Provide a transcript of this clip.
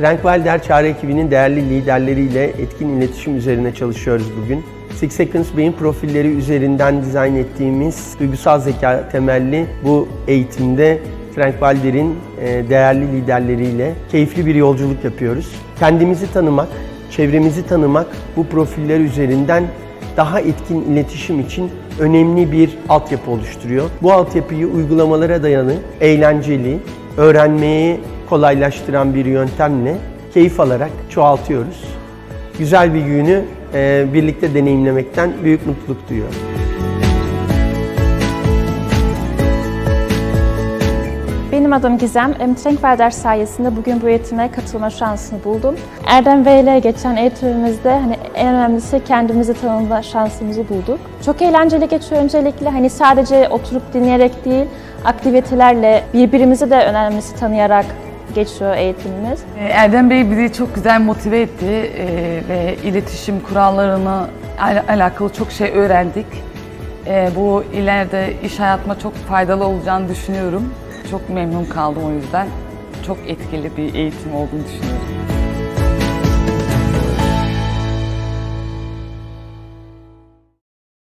Trankwalder Çağrı ekibinin değerli liderleriyle etkin iletişim üzerine çalışıyoruz bugün. Six Seconds beyin profilleri üzerinden dizayn ettiğimiz duygusal zeka temelli bu eğitimde Frank Walder'in e, değerli liderleriyle keyifli bir yolculuk yapıyoruz. Kendimizi tanımak, çevremizi tanımak bu profiller üzerinden daha etkin iletişim için önemli bir altyapı oluşturuyor. Bu altyapıyı uygulamalara dayalı, eğlenceli, öğrenmeyi kolaylaştıran bir yöntemle keyif alarak çoğaltıyoruz. Güzel bir günü e, birlikte deneyimlemekten büyük mutluluk duyuyorum. Benim adım Gizem. Em, Trankwalder sayesinde bugün bu eğitime katılma şansını buldum. Erdem Bey ile geçen eğitimimizde hani en önemlisi kendimizi tanıma şansımızı bulduk. Çok eğlenceli geçiyor öncelikle. Hani sadece oturup dinleyerek değil, aktivitelerle birbirimizi de önemlisi tanıyarak geçiyor eğitimimiz. Ee, Erdem Bey bizi çok güzel motive etti ee, ve iletişim kurallarına al- alakalı çok şey öğrendik. Ee, bu ileride iş hayatıma çok faydalı olacağını düşünüyorum. Çok memnun kaldım o yüzden. Çok etkili bir eğitim olduğunu düşünüyorum.